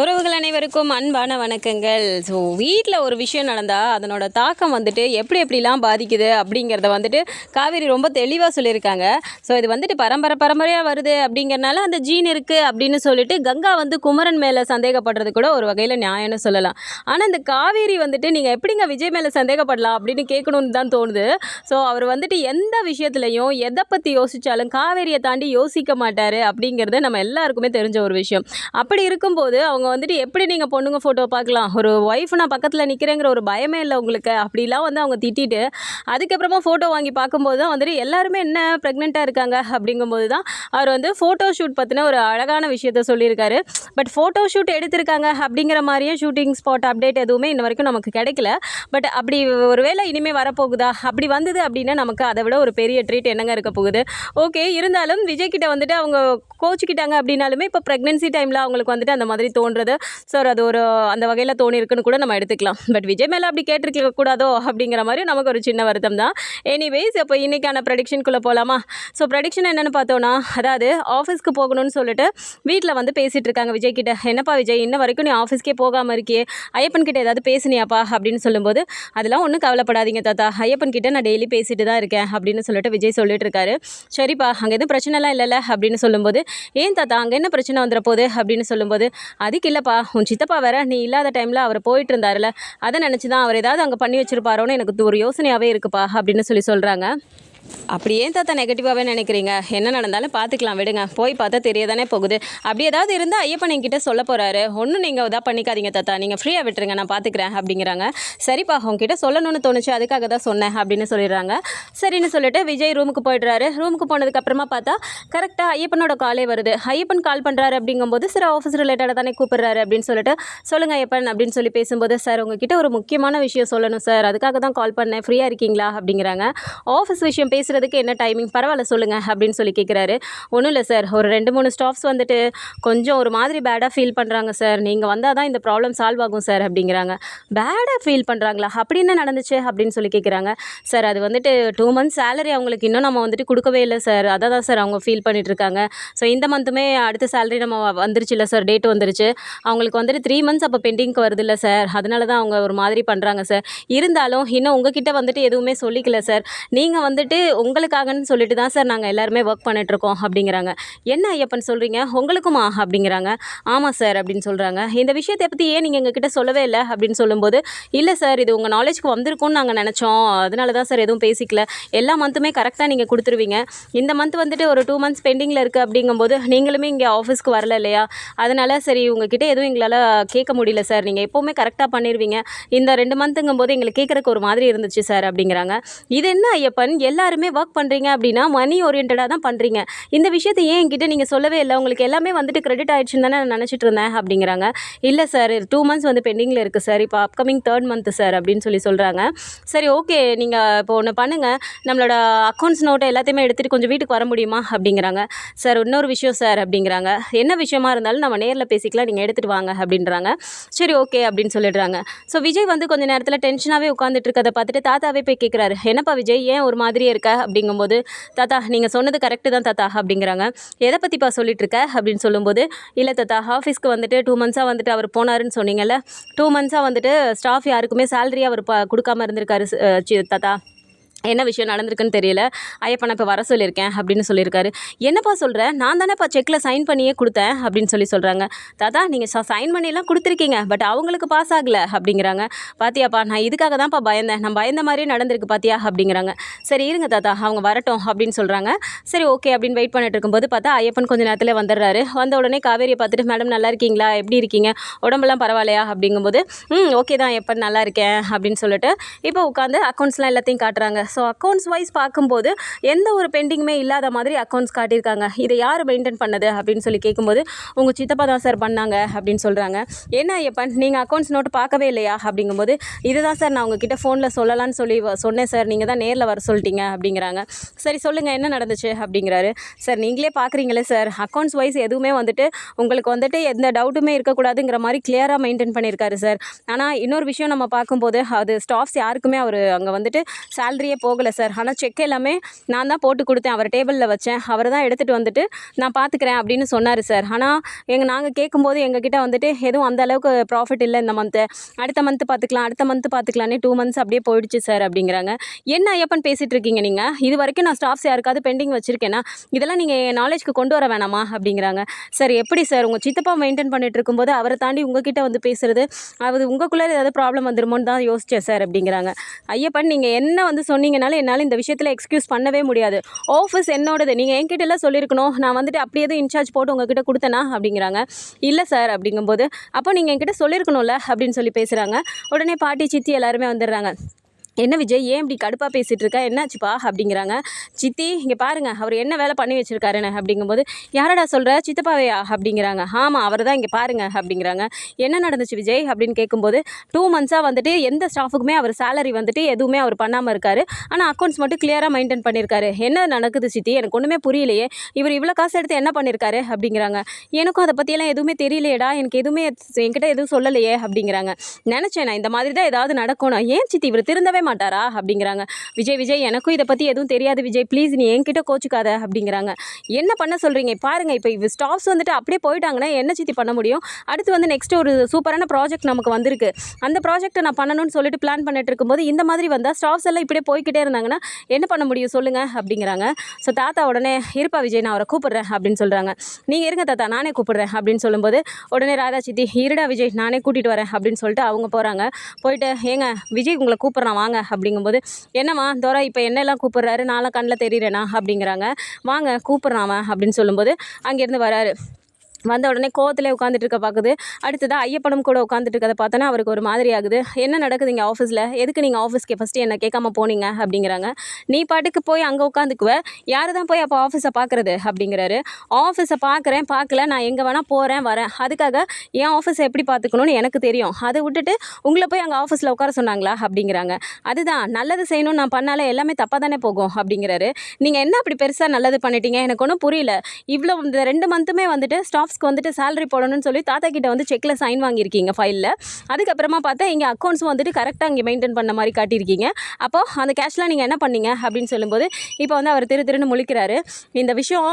உறவுகள் அனைவருக்கும் அன்பான வணக்கங்கள். ஸோ வீட்டில் ஒரு விஷயம் நடந்தால் அதனோட தாக்கம் வந்துட்டு எப்படி எப்படிலாம் பாதிக்குது அப்படிங்கிறத வந்துட்டு காவேரி ரொம்ப தெளிவாக சொல்லியிருக்காங்க. ஸோ இது வந்துட்டு பரம்பரை பரம்பரையாக வருது அப்படிங்கிறனால அந்த ஜீன் இருக்குது அப்படின்னு சொல்லிட்டு கங்கா வந்து குமரன் மேலே சந்தேகப்படுறது கூட ஒரு வகையில் நியாயம்னு சொல்லலாம். ஆனால் இந்த காவேரி வந்துட்டு நீங்கள் எப்படிங்க விஜய் மேலே சந்தேகப்படலாம் அப்படின்னு கேட்கணுன்னு தான் தோணுது. ஸோ அவர் வந்துட்டு எந்த விஷயத்துலையும் எதை பற்றி யோசித்தாலும் காவேரியை தாண்டி யோசிக்க மாட்டார் அப்படிங்கிறது நம்ம எல்லாருக்குமே தெரிஞ்ச ஒரு விஷயம். அப்படி இருக்கும்போது அவங்க வந்துட்டு எப்படி நீங்கள் பொண்ணுங்க ஃபோட்டோ பார்க்கலாம்? ஒரு ஒய்ஃப் நான் பக்கத்தில் நிற்கிறேங்கிற ஒரு பயமே இல்லை உங்களுக்கு. அப்படிலாம் வந்து அவங்க திட்டிட்டு அதுக்கப்புறமா ஃபோட்டோ வாங்கி பார்க்கும்போது தான் வந்துட்டு எல்லாருமே என்ன ப்ரெக்னெண்ட்டாக இருக்காங்க அப்படிங்கும்போது தான் அவர் வந்து ஃபோட்டோ ஷூட் பற்றின ஒரு அழகான விஷயத்த சொல்லியிருக்காரு. பட் ஃபோட்டோ ஷூட் எடுத்திருக்காங்க அப்படிங்கிற மாதிரியே ஷூட்டிங் ஸ்பாட் அப்டேட் எதுவுமே இன்ன வரைக்கும் நமக்கு கிடைக்கல. பட் அப்படி ஒரு வேளை இனிமேல் வரப்போகுதா? அப்படி வந்தது அப்படின்னா நமக்கு அதை விட ஒரு பெரிய ட்ரீட் என்னங்க இருக்க போகுது? ஓகே இருந்தாலும் விஜய் கிட்ட வந்துட்டு அவங்க கோச்சிக்கிட்டாங்க அப்படின்னாலுமே இப்போ ப்ரெக்னென்சி டைமில் அவங்களுக்கு வந்துட்டு அந்த மாதிரி அப்படின்றத ஸோ அது ஒரு அந்த வகையில் தோணியிருக்குன்னு கூட நம்ம எடுத்துக்கலாம். பட் விஜய் மேலே அப்படி கேட்டிருக்க கூடாதோ அப்படிங்கிற மாதிரி நமக்கு ஒரு சின்ன வருத்தம் தான். எனிவேஸ் இப்போ இன்றைக்கான ப்ரடிக்ஷனுக்குள்ளே போகலாமா ஸோ ப்ரெடிக்ஷன் என்னென்னு பார்த்தோன்னா அதாவது ஆஃபீஸ்க்கு போகணும்னு சொல்லிட்டு வீட்டில் வந்து பேசிகிட்டு இருக்காங்க விஜய் கிட்ட. என்னப்பா விஜய் இன்ன வரைக்கும் நீ ஆஃபீஸ்க்கே போகாமல் இருக்கியே? ஐயப்பன் கிட்ட ஏதாவது பேசுனியாப்பா? அப்படின்னு சொல்லும்போது அதெல்லாம் ஒன்றும் கவலைப்படாதீங்க தாத்தா. ஐயப்பன் கிட்ட நான் டெய்லி பேசிட்டு தான் இருக்கேன். அப்படின்னு சொல்லிட்டு விஜய் சொல்லிட்டு இருக்காரு. சரிப்பா அங்கே எதுவும் பிரச்சனைலாம் இல்லைல்ல? அப்படின்னு சொல்லும்போது ஏன் தாத்தா அங்கே என்ன பிரச்சனை வந்துட போகுது? அப்படின்னு சொல்லும்போது அதுக்கு இல்லைப்பா. உன் சித்தப்பா வேற நீ இல்லாத டைமில் அவர் போயிட்டு இருந்தாருல அதை நினச்சி தான் அவர் ஏதாவது அங்கே பண்ணி வச்சிருப்பாரோன்னு எனக்கு ஒரு யோசனையாகவே இருக்குப்பா அப்படின்னு சொல்லி சொல்கிறாங்க அப்படி ஏன் தாத்தா நெகட்டிவாகவே நினைக்கிறீங்க. என்ன நடந்தாலும் பார்த்துக்கலாம் விடுங்க. போய் பார்த்தா தெரிய தானே போகுது. அப்படி ஏதாவது இருந்தால் ஐயப்பன் என்கிட்ட சொல்ல போகிறாரு ஒன்றும் நீங்கள் இதாக பண்ணிக்காதீங்க தாத்தா. நீங்கள் ஃப்ரீயாக விட்டுருங்க நான் பார்த்துக்கிறேன் அப்படிங்கிறாங்க. சரிப்பா உங்ககிட்ட சொல்லணும்னு தோணுச்சு அதுக்காக தான் சொன்னேன் அப்படின்னு சொல்லிடுறாங்க. சரின்னு சொல்லிட்டு விஜய் ரூமுக்கு போயிடுறாரு. ரூமுக்கு போனதுக்கப்புறமா பார்த்தா கரெக்டாக ஐயப்பனோட காலே வருது. ஐயப்பன் கால் பண்ணுறாரு அப்படிங்கும்போது சார் ஆஃபீஸ் ரிலேட்டடாக தானே கூப்பிடுறாரு அப்படின்னு சொல்லிட்டு சொல்லுங்கள் ஐயப்பன் அப்படின்னு சொல்லி பேசும்போது சார் உங்ககிட்ட ஒரு முக்கியமான விஷயம் சொல்லணும் சார். அதுக்காக தான் கால் பண்ணேன். ஃப்ரீயாக இருக்கீங்களா? அப்படிங்கிறாங்க. ஆஃபீஸ் விஷயம் பேசுகிறதுக்கு என்ன டைமிங் பரவாயில்ல சொல்லுங்கள் அப்படின்னு சொல்லி கேட்குறாரு ஒன்றும் இல்லை சார் ஒரு ரெண்டு மூணு ஸ்டாஃப்ஸ் வந்துட்டு கொஞ்சம் ஒரு மாதிரி பேடாக ஃபீல் பண்ணுறாங்க சார் நீங்கள் வந்தால் தான் இந்த ப்ராப்ளம் சால்வ் ஆகும் சார் அப்படிங்கிறாங்க. பேடாக ஃபீல் பண்ணுறாங்களா அப்படி என்ன நடந்துச்சு? அப்படின்னு சொல்லி கேட்குறாங்க சார் அது வந்துட்டு டூ மந்த்ஸ் சேலரி அவங்களுக்கு இன்னும் நம்ம வந்துட்டு கொடுக்கவே இல்லை சார் அதை தான் சார் அவங்க ஃபீல் பண்ணிகிட்ருக்காங்க ஸோ இந்த மந்த்துமே அடுத்த சேலரி நம்ம வ- வந்துருச்சு இல்லை சார் டேட் வந்துருச்சு. அவங்களுக்கு வந்துட்டு த்ரீ மந்த்ஸ் அப்போ பெண்டிங்க்கு வருது இல்லை சார் அதனால தான் அவங்க ஒரு மாதிரி பண்ணுறாங்க சார் இருந்தாலும் இன்னும் உங்ககிட்ட வந்துட்டு எதுவுமே சொல்லிக்கல சார் நீங்கள் வந்துட்டு உங்களுக்காகன்னு சொல்லிட்டு தான் சார் நாங்கள் எல்லாருமே ஒர்க் பண்ணிட்டுருக்கோம் அப்படிங்கிறாங்க. என்ன ஐயப்பன் சொல்கிறீங்க உங்களுக்குமா? அப்படிங்கிறாங்க. ஆமாம் சார் அப்படின்னு சொல்கிறாங்க இந்த விஷயத்தை பற்றி ஏன் நீங்கள் எங்ககிட்ட சொல்லவே இல்லை? அப்படின்னு சொல்லும்போது இல்லை சார் இது உங்கள் நாலேஜ்க்கு வந்திருக்கும்னு நாங்கள் நினச்சோம். அதனால தான் சார் எதுவும் பேசிக்கல. எல்லா மந்த்துமே கரெக்டாக நீங்கள் கொடுத்துருவீங்க. இந்த மந்த் வந்துட்டு ஒரு டூ மந்த்ஸ் பெண்டிங்கில் இருக்குது அப்படிங்கும்போது நீங்களுமே இங்கே ஆஃபீஸ்க்கு வரல இல்லையா? அதனால சரி உங்ககிட்ட எதுவும் எங்களால் கேட்க முடியல சார். நீங்கள் எப்போவுமே கரெக்டாக பண்ணிடுவீங்க இந்த ரெண்டு மந்த்துங்கும் போது எங்களுக்கு கேட்குறக்கு ஒரு மாதிரி இருந்துச்சு சார் அப்படிங்கிறாங்க. இது என்ன ஐயப்பன்? எல்லாருமே ஒர்க் பண்ணுறீங்க அப்படின்னா மணி ஓரியன்டாக தான் பண்ணுறீங்க இந்த விஷயத்தை ஏன் என்கிட்ட நீங்கள் சொல்லவே இல்லை? உங்களுக்கு எல்லாமே வந்துட்டு கிரெடிட் ஆயிடுச்சுன்னு தானே நான் நினச்சிட்டு இருந்தேன் அப்படிங்கிறாங்க. இல்லை சார் டூ மந்த்ஸ் வந்து பெண்டிங்கில் இருக்குது சார் இப்போ அப்கமிங் தேர்ட் மந்த்து சார் அப்படின்னு சொல்லி சொல்கிறாங்க சரி ஓகே நீங்கள் இப்போ ஒன்று பண்ணுங்கள் நம்மளோட அக்கௌண்ட்ஸ் நோட்டை எல்லாத்தையுமே எடுத்துகிட்டு கொஞ்சம் வீட்டுக்கு வர முடியுமா? அப்படிங்கிறாங்க. சார் இன்னொரு விஷயம் சார் அப்படிங்கிறாங்க. என்ன விஷயமா இருந்தாலும் நம்ம நேரில் பேசிக்கலாம். நீங்கள் எடுத்துகிட்டு வாங்க அப்படின்றாங்க. சரி ஓகே அப்படின்னு சொல்லிடுறாங்க. ஸோ விஜய் வந்து கொஞ்ச நேரத்தில் டென்ஷனாகவே உட்காந்துட்டு இருக்கதை பார்த்துட்டு தாத்தாவே போய் கேட்குறாரு என்னப்பா விஜய் ஏன் ஒரு மாதிரியே இருக்க? அப்படிங்கும்போது தாத்தா நீங்கள் சொன்னது கரெக்டு தான் தாத்தா அப்படிங்கிறாங்க. எதை பற்றிப்பா சொல்லிட்டு இருக்க அப்படின்னு சொல்லும்போது இல்லை தாத்தா ஆஃபீஸ்க்கு வந்துட்டு டூ மந்த்ஸாக வந்துட்டு அவர் போனாருன்னு சொன்னீங்கல்ல டூ மந்த்ஸாக வந்துட்டு ஸ்டாஃப் யாருக்குமே சேலரி அவர் ப கொடுக்காம இருந்திருக்காரு தாத்தா. என்ன விஷயம் நடந்திருக்குன்னு தெரியல. ஐயப்பனை இப்போ வர சொல்லியிருக்கேன் அப்படின்னு சொல்லியிருக்காரு. என்னப்பா சொல்கிறேன் நான் தானேப்பா செக்கில் சைன் பண்ணியே கொடுத்தேன் அப்படின்னு சொல்லி சொல்கிறாங்க தாத்தா நீங்கள் சைன் பண்ணியெல்லாம் கொடுத்துருக்கீங்க பட் அவங்களுக்கு பாஸ் ஆகலை அப்படிங்கிறாங்க. பாத்தியாப்பா நான் இதுக்காக தான்ப்பா பயந்தேன். நான் பயந்த மாதிரியே நடந்திருக்கு பாத்தியா அப்படிங்கிறாங்க. சரி இருங்க தாத்தா அவங்க வரட்டும் அப்படின்னு சொல்கிறாங்க சரி ஓகே அப்படின்னு வெயிட் பண்ணிட்டு இருக்கும்போது பார்த்தா ஐயப்பன் கொஞ்ச நேரத்தில் வந்துடுறாரு. வந்த உடனே காவேரியை பார்த்துட்டு மேடம் நல்லா இருக்கீங்களா? எப்படி இருக்கீங்க? உடம்பெல்லாம் பரவாயில்லையா? அப்படிங்கும்போது ம் ஓகே தான் எப்போ நல்லா இருக்கேன் அப்படின்னு சொல்லிட்டு இப்போ உட்காந்து அக்கௌண்ட்ஸ்லாம் எல்லாத்தையும் காட்டுறாங்க. ஸோ அக்கௌண்ட்ஸ் வைஸ் பார்க்கும்போது எந்த ஒரு பெண்டிங்குமே இல்லாத மாதிரி அக்கௌண்ட்ஸ் காட்டியிருக்காங்க. இதை யார் மெயின்டைன் பண்ணது அப்படின்னு சொல்லி கேட்கும்போது உங்கள் சித்தப்பா தான் சார் பண்ணாங்க அப்படின்னு சொல்கிறாங்க என்ன ஐயப்பன் நீங்கள் அக்கௌண்ட்ஸ் நோட்டு பார்க்கவே இல்லையா? அப்படிங்கும்போது இதுதான் சார் நான் உங்ககிட்ட ஃபோனில் சொல்லலாம்னு சொல்லி வ- சொன்னேன் சார் நீங்கள் தான் நேரில் வர சொல்லிட்டீங்க அப்படிங்கிறாங்க. சரி சொல்லுங்கள் என்ன நடந்துச்சு அப்படிங்கிறாரு. சார் நீங்களே பார்க்குறீங்களே சார் அக்கௌண்ட்ஸ் வைஸ் எதுவுமே வந்துட்டு உங்களுக்கு வந்துட்டு எந்த டவுட்டுமே இருக்கக்கூடாதுங்கிற மாதிரி கிளியராக மெயின்டைன் பண்ணியிருக்காரு சார் ஆனால் இன்னொரு விஷயம் நம்ம பார்க்கும்போது அது ஸ்டாஃப்ஸ் யாருக்குமே அவர் அங்கே வந்துட்டு சேலரியே வெளியே போகலை சார். ஆனால் செக் எல்லாமே நான் தான் போட்டு கொடுத்தேன். அவர் டேபிளில் வச்சேன். அவர் தான் எடுத்துகிட்டு வந்துட்டு நான் பார்த்துக்கிறேன் அப்படின்னு சொன்னார் சார். ஆனால் எங்கள் நாங்கள் கேட்கும்போது எங்ககிட்ட வந்துட்டு எதுவும் அந்த அளவுக்கு ப்ராஃபிட் இல்லை இந்த மந்த்து அடுத்த மந்த்து பார்த்துக்கலாம் அடுத்த மந்த்து பார்த்துக்கலான்னு டூ மந்த்ஸ் அப்படியே போயிடுச்சு சார் அப்படிங்கிறாங்க. என்ன ஐயப்பன் பேசிகிட்டு இருக்கீங்க நீங்கள் இது வரைக்கும் நான் ஸ்டாஃப்ஸ் யாருக்காவது பெண்டிங் வச்சுருக்கேன்னா இதெல்லாம் நீங்கள் என் நாலேஜ்க்கு கொண்டு வர வேணாமா? அப்படிங்கிறாங்க. சார் எப்படி சார் உங்கள் சித்தப்பா மெயின்டைன் பண்ணிட்டு இருக்கும்போது அவரை தாண்டி உங்ககிட்ட வந்து பேசுறது? அது உங்களுக்குள்ளே ஏதாவது ப்ராப்ளம் வந்துருமோன்னு தான் யோசிச்சேன் சார் அப்படிங்கிறாங்க. ஐயப்பன் நீங்கள் என்ன வந்து சொன்னீங்கனாலும் என்னால் இந்த விஷயத்தில் எக்ஸ்கியூஸ் பண்ணவே முடியாது. ஆஃபீஸ் என்னோடது. நீங்கள் என்கிட்ட எல்லாம் சொல்லியிருக்கணும். நான் வந்துட்டு அப்படியே எதுவும் இன்சார்ஜ் போட்டு உங்ககிட்ட கொடுத்தேனா? அப்படிங்கிறாங்க. இல்லை சார் அப்படிங்கும்போது அப்போ நீங்கள் என்கிட்ட சொல்லியிருக்கணும்ல அப்படின்னு சொல்லி பேசுகிறாங்க உடனே பாட்டி சித்தி எல்லாருமே வந்துடுறாங்க. என்ன விஜய் ஏன் இப்படி கடுப்பாக பேசிகிட்டு இருக்க என்னாச்சுப்பா? அப்படிங்கிறாங்க. சித்தி இங்கே பாருங்க அவர் என்ன வேலை பண்ணி வச்சுருக்காருன்னு அப்படிங்கும்போது யாரடா சொல்கிற சித்தப்பாவையா? அப்படிங்கிறாங்க. ஆமாம் அவர் தான் இங்கே பாருங்க அப்படிங்கிறாங்க. என்ன நடந்துச்சு விஜய்? அப்படின்னு கேட்கும்போது டூ மந்த்ஸாக வந்துட்டு எந்த ஸ்டாஃபுக்குமே அவர் சேலரி வந்துட்டு எதுவுமே அவர் பண்ணாமல் இருக்காரு. ஆனால் அக்கௌண்ட்ஸ் மட்டும் கிளியராக மெயின்டைன் பண்ணியிருக்காரு என்ன நடக்குது சித்தி? எனக்கு ஒன்றுமே புரியலையே. இவர் இவ்வளோ காசு எடுத்து என்ன பண்ணியிருக்காரு அப்படிங்கிறாங்க. எனக்கும் அதை பற்றியெல்லாம் எதுவுமே தெரியலையடா. எனக்கு எதுவுமே என்கிட்ட எதுவும் சொல்லலையே அப்படிங்கிறாங்க. நினச்சேன் நான் இந்த மாதிரி தான் ஏதாவது நடக்கணும் ஏன் சித்தி? இவர் திருந்தவே மாட்டாரா அப்படிங்கிறாங்க. விஜய் விஜய் எனக்கும் இதை பற்றி எதுவும் தெரியாது விஜய். ப்ளீஸ் நீ என்கிட்ட கோச்சுக்காத அப்படிங்கிறாங்க. என்ன பண்ண சொல்கிறீங்க பாருங்க இப்போ இவ ஸ்டாஃப்ஸ் வந்துட்டு அப்படியே போயிட்டாங்கன்னா என்ன சித்தி பண்ண முடியும்? அடுத்து வந்து நெக்ஸ்ட் ஒரு சூப்பரான ப்ராஜெக்ட் நமக்கு வந்திருக்கு. அந்த ப்ராஜெக்ட்டை நான் பண்ணணும்னு சொல்லிட்டு பிளான் பண்ணிட்டு இருக்கும்போது இந்த மாதிரி வந்தால் ஸ்டாஃப்ஸ் எல்லாம் இப்படியே போய்கிட்டே இருந்தாங்கன்னா என்ன பண்ண முடியும் சொல்லுங்க அப்படிங்கிறாங்க. ஸோ தாத்தா உடனே இருப்பா விஜய் நான் அவரை கூப்பிடுறேன் அப்படின்னு சொல்கிறாங்க நீங்கள் இருங்க தாத்தா நானே கூப்பிடுறேன் அப்படின்னு சொல்லும்போது உடனே ராதா சித்தி இருடா விஜய் நானே கூட்டிகிட்டு வரேன் அப்படின்னு சொல்லிட்டு அவங்க போகிறாங்க போயிட்டு ஏங்க விஜய் உங்களை கூப்பிட்றான் வாங்க. அப்படிங்கும்போது என்னம்மா தோரா இப்போ என்னெல்லாம் கூப்பிட்றாரு? நான்லாம் கண்ணில் தெரியிறேனா அப்படிங்கிறாங்க. வாங்க கூப்பிட்றான் அப்படின்னு சொல்லும்போது அங்கேருந்து வராரு. வந்த உடனே கோவத்திலே உட்காந்துட்டு இருக்க பார்க்குது அடுத்ததாக ஐயப்பனும் கூட உட்காந்துட்டு இருக்கதை பார்த்தோன்னா அவருக்கு ஒரு மாதிரி ஆகுது. என்ன நடக்குது இங்கே ஆஃபீஸில் எதுக்கு நீங்கள் ஆஃபீஸ்க்கு ஃபஸ்ட்டு என்ன கேட்காம போனீங்க? அப்படிங்கிறாங்க. நீ பாட்டுக்கு போய் அங்கே உட்காந்துக்குவ. யார் தான் போய் அப்போ ஆஃபீஸை பார்க்குறது அப்படிங்கிறாரு. ஆஃபீஸை பார்க்குறேன் பார்க்கல நான் எங்கே வேணால் போகிறேன் வரேன். அதுக்காக என் ஆஃபீஸை எப்படி பார்த்துக்கணும்னு எனக்கு தெரியும். அதை விட்டுட்டு உங்களை போய் அங்கே ஆஃபீஸில் உட்கார சொன்னாங்களா? அப்படிங்கிறாங்க. அதுதான். நல்லது செய்யணும்னு நான் பண்ணாலே எல்லாமே தப்பாக தானே போகும்? அப்படிங்கிறாரு. நீங்கள் என்ன அப்படி பெருசாக நல்லது பண்ணிட்டீங்க? எனக்கு ஒன்றும் புரியல. இவ்வளோ இந்த ரெண்டு மந்த்துமே வந்துட்டு ஸ்டாஃப் ஸ்டாஃப்ஸ்க்கு வந்துட்டு சேலரி போடணும்னு சொல்லி தாத்தா கிட்ட வந்து செக்கில் சைன் வாங்கியிருக்கீங்க ஃபைலில் அதுக்கப்புறமா பார்த்தா இங்கே அக்கௌண்ட்ஸ் வந்துட்டு கரெக்டாக இங்கே மெயின்டைன் பண்ண மாதிரி காட்டியிருக்கீங்க. அப்போ அந்த கேஷ்லாம் நீங்கள் என்ன பண்ணீங்க அப்படின்னு சொல்லும்போது இப்போ வந்து அவர் திரு திருன்னு முழிக்கிறாரு. இந்த விஷயம்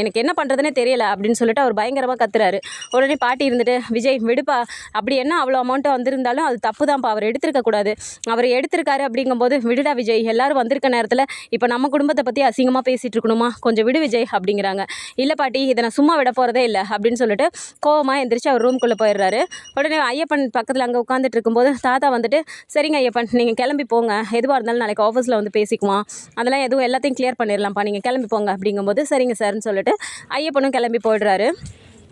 எனக்கு என்ன பண்ணுறதுனே தெரியல அப்படின்னு சொல்லிட்டு அவர் பயங்கரமாக கத்துறாரு. உடனே பாட்டி இருந்துட்டு விஜய் விடுப்பா. அப்படி என்ன அவ்வளோ அமௌண்ட்டு வந்திருந்தாலும் அது தப்பு தான்ப்பா அவர் எடுத்திருக்கக்கூடாது அவர் எடுத்திருக்காரு அப்படிங்கும்போது விடுடா விஜய் எல்லாரும் வந்திருக்க நேரத்தில் இப்போ நம்ம குடும்பத்தை பற்றி அசிங்கமாக பேசிகிட்டு இருக்கணுமா? கொஞ்சம் விடு விஜய் அப்படிங்கிறாங்க. இல்லை பாட்டி இதை நான் சும்மா விட போகிறதே இல்லை. அப்படின்னு சொல்லிட்டு கோவமாக எந்திரிச்சு அவர் ரூம்குள்ளே போயிடுறாரு. உடனே ஐயப்பன் பக்கத்தில் அங்கே உட்காந்துட்டு இருக்கும்போது தாத்தா வந்துட்டு சரிங்க ஐயப்பன் நீங்கள் கிளம்பி போங்க. எதுவாக இருந்தாலும் நாளைக்கு ஆஃபீஸில் வந்து பேசிக்குவோம் அதெல்லாம் எதுவும் எல்லாத்தையும் கிளியர் பண்ணிடலாம்ப்பா நீங்கள் கிளம்பி போங்க. அப்படிங்கும்போது சரிங்க சார்னு சொல்லிட்டு ஐயப்பனும் கிளம்பி போயிடுறாரு.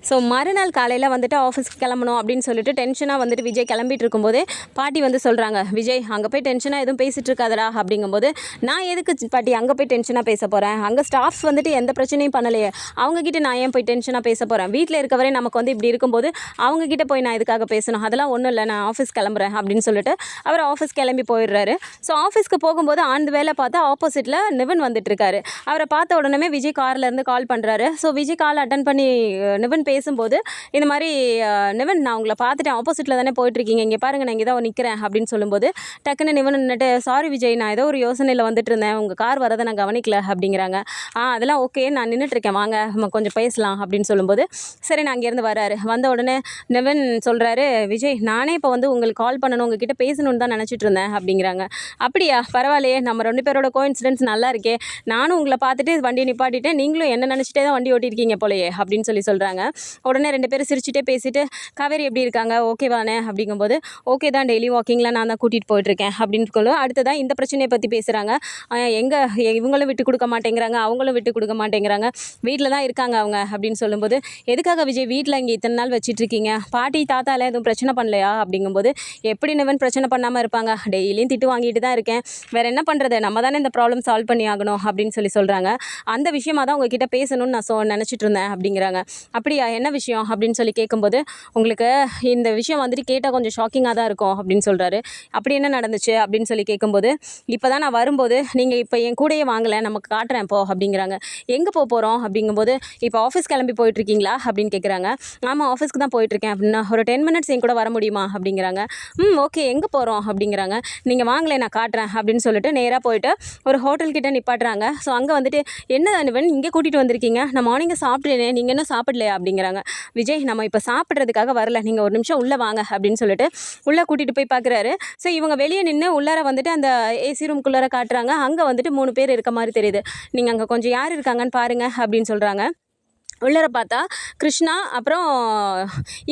ஸோ மறுநாள் காலையில் வந்துட்டு ஆஃபீஸ்க்கு கிளம்பணும் அப்படின்னு சொல்லிட்டு டென்ஷனாக வந்துட்டு விஜய் கிளம்பிட்டு இருக்கும்போது பாட்டி வந்து சொல்கிறாங்க விஜய் அங்கே போய் டென்ஷனாக எதுவும் பேசிகிட்டு இருக்காதடா அப்படிங்கும்போது நான் எதுக்கு பாட்டி அங்கே போய் டென்ஷனாக பேச போகிறேன் அங்கே ஸ்டாஃப்ஸ் வந்துட்டு எந்த பிரச்சனையும் பண்ணலையே. அவங்கக்கிட்ட நான் ஏன் போய் டென்ஷனாக பேச போகிறேன் வீட்டில் இருக்கவரே நமக்கு வந்து இப்படி இருக்கும்போது அவங்கக்கிட்ட போய் நான் இதுக்காக பேசணும்? அதெல்லாம் ஒன்றும் இல்லை நான் ஆஃபீஸ் கிளம்புறேன் அப்படின்னு சொல்லிட்டு அவர் ஆஃபீஸ் கிளம்பி போயிடுறாரு. ஸோ ஆஃபீஸ்க்கு போகும்போது ஆண்டு வேலை பார்த்தா ஆப்போசிட்டில் நிவன் வந்துட்டு இருக்காரு. அவரை பார்த்த உடனே விஜய் கார்லேருந்து கால் பண்ணுறாரு ஸோ விஜய் கால் அட்டன் பண்ணி நிவன் பேசும்போது இந்த மாதிரி நிவன் நான் உங்களை பார்த்துட்டேன். ஆப்போசிட்டில் தானே போயிட்டுருக்கீங்க. இங்கே பாருங்க நான் இங்கே தான் நிற்கிறேன் அப்படின்னு சொல்லும்போது டக்குன்னு நிவன் நின்றுட்டு சாரி விஜய் நான் ஏதோ ஒரு யோசனையில் வந்துட்டு இருந்தேன் உங்கள் கார் வரதை நான் கவனிக்கல. அப்படிங்கிறாங்க. ஆ அதெல்லாம் ஓகே நான் நின்றுட்டுருக்கேன் வாங்க நம்ம கொஞ்சம் பேசலாம். அப்படின்னு சொல்லும்போது சரி நான் அங்கேருந்து வராரு. வந்த உடனே நிவன் சொல்கிறாரு விஜய் நானே இப்போ வந்து உங்களுக்கு கால் பண்ணணும். உங்ககிட்ட பேசணும்னு தான் நினச்சிட்டு இருந்தேன் அப்படிங்கிறாங்க. அப்படியா? பரவாயில்லையே. நம்ம ரெண்டு பேரோட இன்சிடென்ட்ஸ் நல்லா இருக்கே. நானும் உங்களை பார்த்துட்டு வண்டியை நிப்பாட்டிட்டேன். நீங்களும் என்ன நினச்சிட்டே தான் வண்டி ஓட்டியிருக்கீங்க போலயே. அப்படின்னு சொல்லி சொல்கிறாங்க உடனே ரெண்டு பேரும் சிரிச்சுட்டே பேசிட்டு காவேரி எப்படி இருக்காங்க? ஓகேவானே அப்படிங்கும்போது ஓகே தான் டெய்லி வாக்கிங்கில் நான் தான் கூட்டிகிட்டு போயிட்டுருக்கேன். அப்படின்னு சொல்லும் அடுத்ததான் இந்த பிரச்சனையை பற்றி பேசுகிறாங்க எங்கே இவங்களும் விட்டு கொடுக்க மாட்டேங்கிறாங்க அவங்களும் விட்டு கொடுக்க மாட்டேங்கிறாங்க. வீட்டில் தான் இருக்காங்க அவங்க அப்படின்னு சொல்லும்போது எதுக்காக விஜய் வீட்டில் இங்கே இத்தனை நாள் வச்சிட்ருக்கீங்க பாட்டி தாத்தாலாம் எதுவும் பிரச்சனை பண்ணலையா? அப்படிங்கும்போது எப்படி நிவன் பிரச்சனை பண்ணாமல் இருப்பாங்க? டெய்லியும் திட்டு வாங்கிட்டு தான் இருக்கேன். வேறு என்ன பண்ணுறது நம்ம தானே இந்த ப்ராப்ளம் சால்வ் பண்ணி ஆகணும். அப்படின்னு சொல்லி சொல்கிறாங்க அந்த விஷயமாக தான் உங்ககிட்ட பேசணும்னு நான் சொ நினச்சிட்டு இருந்தேன் அப்படிங்கிறாங்க. அப்படியா? என்ன விஷயம் அப்படின்னு சொல்லி கேட்கும்போது உங்களுக்கு இந்த விஷயம் வந்துட்டு கேட்டால் கொஞ்சம் ஷாக்கிங்காக தான் இருக்கும் அப்படின்னு சொல்கிறாரு அப்படி என்ன நடந்துச்சு? அப்படின்னு சொல்லி கேட்கும்போது இப்போ தான் நான் வரும்போது நீங்கள் இப்போ என் கூடயே வாங்கலை நமக்கு காட்டுறேன் போ அப்படிங்கிறாங்க. எங்கே போக போகிறோம் அப்படிங்கும்போது இப்போ ஆஃபீஸ் கிளம்பி போயிட்டுருக்கீங்களா? அப்படின்னு கேட்குறாங்க ஆமாம் ஆஃபீஸ்க்கு தான் போயிட்டுருக்கேன். அப்படின்னா ஒரு டென் மினிட்ஸ் என் கூட வர முடியுமா? அப்படிங்கிறாங்க. ம் ஓகே எங்கே போகிறோம் அப்படிங்கிறாங்க. நீங்கள் வாங்கலை நான் காட்டுறேன் அப்படின்னு சொல்லிட்டு நேராக போயிட்டு ஒரு ஹோட்டல் கிட்டே நிப்பாட்டுறாங்க. ஸோ அங்கே வந்துட்டு என்ன இங்கே கூட்டிகிட்டு வந்திருக்கீங்க? நான் மார்னிங் சாப்பிட்றேனே நீங்கள் இன்னும் சாப்பிடலையா? அப்படிங்கிறாங்க. விஜய் நம்ம இப்போ சாப்பிட்றதுக்காக வரல. நீங்கள் ஒரு நிமிஷம் உள்ளே வாங்க அப்படின்னு சொல்லிட்டு உள்ளே கூட்டிகிட்டு போய் பார்க்குறாரு ஸோ இவங்க வெளியே நின்று உள்ளார வந்துட்டு அந்த ஏசி ரூம்குள்ளார காட்டுறாங்க. அங்கே வந்துட்டு மூணு பேர் இருக்க மாதிரி தெரியுது. நீங்கள் அங்கே கொஞ்சம் யார் இருக்காங்கன்னு பாருங்கள் அப்படின்னு சொல்கிறாங்க உள்ளர பார்த்தா கிருஷ்ணா அப்புறம்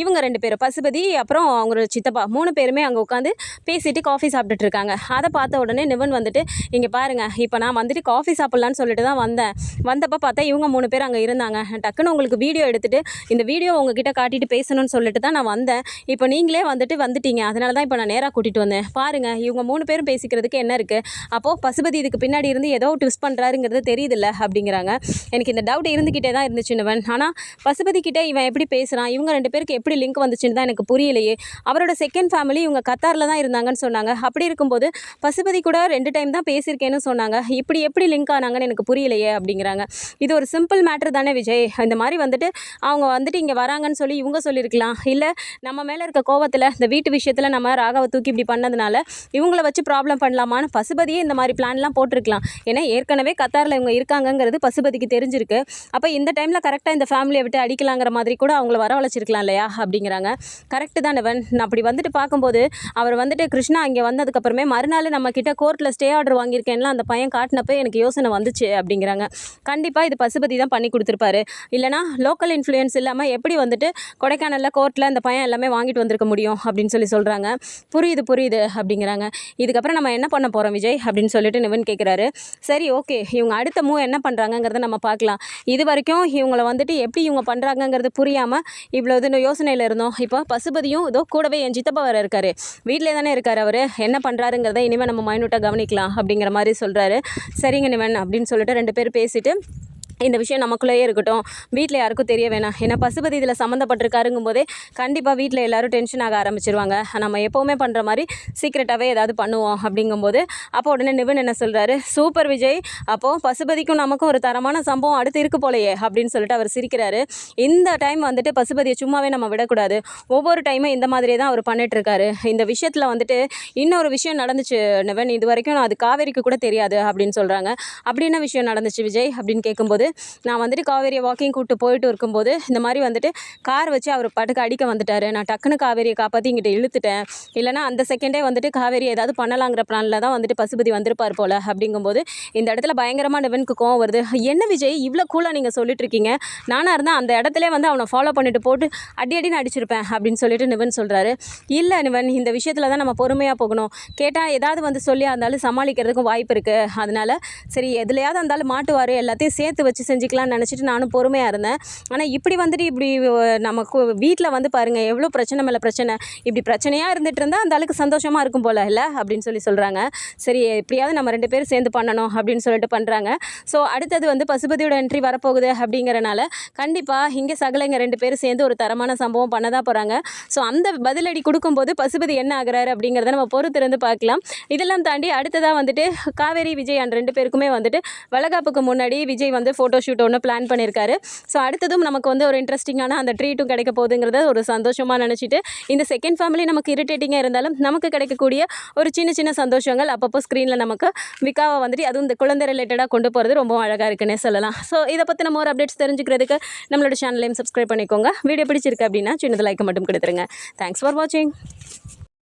இவங்க ரெண்டு பேரும் பசுபதி அப்புறம் அவங்களோட சித்தப்பா மூணு பேருமே அங்கே உட்காந்து பேசிட்டு காஃபி சாப்பிட்டுட்டு இருக்காங்க. அதை பார்த்த உடனே நிவன் வந்துட்டு இங்கே பாருங்கள் இப்போ நான் வந்துட்டு காஃபி சாப்பிட்லான்னு சொல்லிட்டு தான் வந்தேன். வந்தப்போ பார்த்தா இவங்க மூணு பேர் அங்கே இருந்தாங்க. டக்குன்னு உங்களுக்கு வீடியோ எடுத்துகிட்டு இந்த வீடியோ உங்ககிட்ட காட்டிட்டு பேசணும்னு சொல்லிட்டு தான் நான் வந்தேன். இப்போ நீங்களே வந்துட்டு வந்துட்டீங்க. அதனால தான் இப்போ நான் நேராக கூட்டிகிட்டு வந்தேன். பாருங்கள் இவங்க மூணு பேரும் பேசிக்கிறதுக்கு என்ன இருக்குது அப்போது பசுபதி இதுக்கு பின்னாடி இருந்து ஏதோ ட்விஸ்ட் பண்ணுறாருங்கிறது தெரியுதில்ல? அப்படிங்கிறாங்க. எனக்கு இந்த டவுட் இருந்துக்கிட்டே தான் இருந்துச்சு நிவன். ஆனால் பசுபதி கிட்டே இவன் எப்படி பேசுகிறான் இவங்க ரெண்டு பேருக்கு எப்படி லிங்க் வந்துச்சுன்னு தான் எனக்கு புரியலையே. அவரோட செகண்ட் ஃபேமிலி இவங்க கத்தாரில் தான் இருந்தாங்கன்னு சொன்னாங்க. அப்படி இருக்கும்போது பசுபதி கூட ரெண்டு டைம் தான் பேசியிருக்கேன்னு சொன்னாங்க. இப்படி எப்படி லிங்க் ஆனாங்கன்னு எனக்கு புரியலையே அப்படிங்கிறாங்க. இது ஒரு சிம்பிள் மேட்ரு தானே விஜய்? இந்த மாதிரி வந்துட்டு அவங்க வந்துட்டு இங்கே வராங்கன்னு சொல்லி இவங்க சொல்லியிருக்கலாம். இல்லை நம்ம மேலே இருக்க கோவத்தில் இந்த வீட்டு விஷயத்தில் நம்ம ராகவை தூக்கி இப்படி பண்ணதுனால இவங்கள வச்சு ப்ராப்ளம் பண்ணலாமான்னு பசுபதியே இந்த மாதிரி பிளான்லாம் போட்டிருக்கலாம். ஏன்னா ஏற்கனவே கத்தாரில் இவங்க இருக்காங்கங்கிறது பசுபதிக்கு தெரிஞ்சிருக்கு. அப்போ இந்த டைமில் கரெக்டாக இந்த ஃபேமிலியை விட்டு அடிக்கலாங்கிற மாதிரி கூட அவங்கள வரவழைச்சிருக்கலாம் இல்லையா? அப்படிங்கிறாங்க. கரெக்டு தான் நவன் நான் அப்படி வந்துட்டு பார்க்கும்போது அவர் வந்துட்டு கிருஷ்ணா இங்கே வந்ததுக்கப்புறமே மறுநாள் நம்ம கிட்ட கோர்ட்டில் ஸ்டே ஆர்டர் வாங்கியிருக்கேன்லாம் அந்த பையன் காட்டினப்போ எனக்கு யோசனை வந்துச்சு அப்படிங்கிறாங்க. கண்டிப்பாக இது பசுபதி தான் பண்ணி கொடுத்துருப்பாரு. இல்லைனா லோக்கல் இன்ஃப்ளூயன்ஸ் இல்லாமல் எப்படி வந்துட்டு கொடைக்கானலில் கோர்ட்டில் அந்த பையன் எல்லாமே வாங்கிட்டு வந்திருக்க முடியும் அப்படின்னு சொல்லி சொல்கிறாங்க புரியுது புரியுது அப்படிங்கிறாங்க. இதுக்கப்புறம் நம்ம என்ன பண்ண போகிறோம் விஜய்? அப்படின்னு சொல்லிட்டு நிவன் கேட்குறாரு சரி ஓகே இவங்க அடுத்த மூவ் என்ன பண்ணுறாங்கங்கிறத நம்ம பார்க்கலாம். இது வரைக்கும் இவங்கள வந்துட்டு எப்படி இவங்க பண்ணுறாங்கங்கிறது புரியாமல் இவ்வளோ இது யோசனையில் இருந்தோம். இப்போ பசுபதியும் இதோ கூடவே என் சித்தப்பா வர இருக்காரு. வீட்டிலே தானே இருக்கார் அவர். என்ன பண்ணுறாருங்கிறத இனிமேல் நம்ம மைனூட்டாக கவனிக்கலாம் அப்படிங்கிற மாதிரி சொல்கிறாரு சரிங்க நிவன் அப்படின்னு சொல்லிட்டு ரெண்டு பேர் பேசிட்டு இந்த விஷயம் நமக்குள்ளேயே இருக்கட்டும். வீட்டில் யாருக்கும் தெரிய வேணாம். ஏன்னா பசுபதி இதில் சம்மந்தப்பட்டிருக்காருங்கும் போதே கண்டிப்பாக வீட்டில் எல்லோரும் டென்ஷன் ஆக ஆரம்பிச்சிருவாங்க. நம்ம எப்போவுமே பண்ணுற மாதிரி சீக்கிரட்டாகவே ஏதாவது பண்ணுவோம் அப்படிங்கும்போது அப்போ உடனே நிவன் என்ன சொல்கிறாரு சூப்பர் விஜய் அப்போது பசுபதிக்கும் நமக்கும் ஒரு தரமான சம்பவம் அடுத்து இருக்கு போலையே அப்படின்னு சொல்லிட்டு அவர் சிரிக்கிறாரு. இந்த டைம் வந்துட்டு பசுபதியை சும்மாவே நம்ம விடக்கூடாது. ஒவ்வொரு டைமும் இந்த மாதிரியே தான் அவர் பண்ணிகிட்ருக்காரு இந்த விஷயத்தில் வந்துட்டு இன்னொரு விஷயம் நடந்துச்சு நிவன். இது வரைக்கும் அது காவேரிக்கு கூட தெரியாது அப்படின்னு சொல்கிறாங்க அப்படி என்ன விஷயம் நடந்துச்சு விஜய் அப்படின்னு கேட்கும்போது நான் வந்துட்டு காவேரியை வாக்கிங் கூப்பிட்டு போயிட்டு இருக்கும்போது இந்த மாதிரி வந்துட்டு கார் வச்சு அவர் பாட்டுக்கு அடிக்க வந்துட்டாரு. நான் டக்குன்னு காவேரியை காப்பாற்றி இங்கிட்ட இழுத்துட்டேன். இல்லைனா அந்த செகண்டே வந்துட்டு காவேரி ஏதாவது பண்ணலாங்கிற பிளானில் தான் வந்துட்டு பசுபதி வந்திருப்பார் போல் அப்படிங்கும்போது இந்த இடத்துல பயங்கரமாக நிவனுக்கு கோவம் வருது. என்ன விஜய் இவ்வளோ கூலாக நீங்கள் சொல்லிட்டு இருக்கீங்க. நானாக இருந்தால் அந்த இடத்துல வந்து அவனை ஃபாலோ பண்ணிட்டு போட்டு அடி அடின்னு அடிச்சிருப்பேன் அப்படின்னு சொல்லிட்டு நிவன் சொல்கிறாரு இல்லை நிவன் இந்த விஷயத்தில் தான் நம்ம பொறுமையாக போகணும். கேட்டால் ஏதாவது வந்து சொல்லி இருந்தாலும் சமாளிக்கிறதுக்கும் வாய்ப்பு இருக்குது அதனால சரி எதுலையாவது இருந்தாலும் மாட்டுவார். எல்லாத்தையும் சேர்த்து வச்சு செஞ்சுக்கலாம்னு நினச்சிட்டு நானும் பொறுமையாக இருந்தேன். ஆனால் இப்படி வந்துட்டு இப்படி நமக்கு வீட்டில் வந்து பாருங்கள் எவ்வளோ பிரச்சனை மேலே பிரச்சனை. இப்படி பிரச்சனையாக இருந்துட்டு இருந்தால் அந்த அளவுக்கு சந்தோஷமாக இருக்கும் போல இல்லை? அப்படின்னு சொல்லி சொல்கிறாங்க சரி எப்படியாவது நம்ம ரெண்டு பேரும் சேர்ந்து பண்ணணும் அப்படின்னு சொல்லிட்டு பண்ணுறாங்க ஸோ அடுத்தது வந்து பசுபதியோட என்ட்ரி வரப்போகுது அப்படிங்கிறனால கண்டிப்பாக இங்கே சகலைங்க ரெண்டு பேரும் சேர்ந்து ஒரு தரமான சம்பவம் பண்ண தான் போகிறாங்க ஸோ அந்த பதிலடி கொடுக்கும்போது பசுபதி என்ன ஆகுறாரு அப்படிங்கிறத நம்ம பொறுத்திருந்து பார்க்கலாம். இதெல்லாம் தாண்டி அடுத்ததாக வந்துட்டு காவேரி விஜய் அண்ட் ரெண்டு பேருக்குமே வந்துட்டு வளகாப்புக்கு முன்னாடி விஜய் வந்து ஃபோட்டோ ஷூட் ஒன்று பிளான் பண்ணியிருக்காரு ஸோ அடுத்ததும் நமக்கு வந்து ஒரு இன்ட்ரெஸ்டிங்கான அந்த ட்ரீட்டும் கிடைக்க போகுதுங்கிறத ஒரு சந்தோஷமாக நினச்சிட்டு இந்த செகண்ட் ஃபேமிலி நமக்கு இரிட்டேட்டிங்காக இருந்தாலும் நமக்கு கிடைக்கக்கூடிய ஒரு சின்ன சின்ன சந்தோஷங்கள் அப்பப்போ ஸ்க்ரீனில் நமக்கு விக்காவை வந்துட்டு அதுவும் இந்த குழந்தை ரிலேட்டடாக கொண்டு போகிறது ரொம்ப அழகாக இருக்குன்னே சொல்லலாம். ஸோ இதை பற்றி நம்ம ஒரு அப்டேட்ஸ் தெரிஞ்சுக்கிறதுக்கு நம்மளோட சேனலையும் சப்ஸ்கிரைப் பண்ணிக்கோங்க. வீடியோ பிடிச்சிருக்கு அப்படின்னா சின்னது லைக் மட்டும் கொடுத்துருங்க. தேங்க்ஸ் ஃபார் வாட்சிங்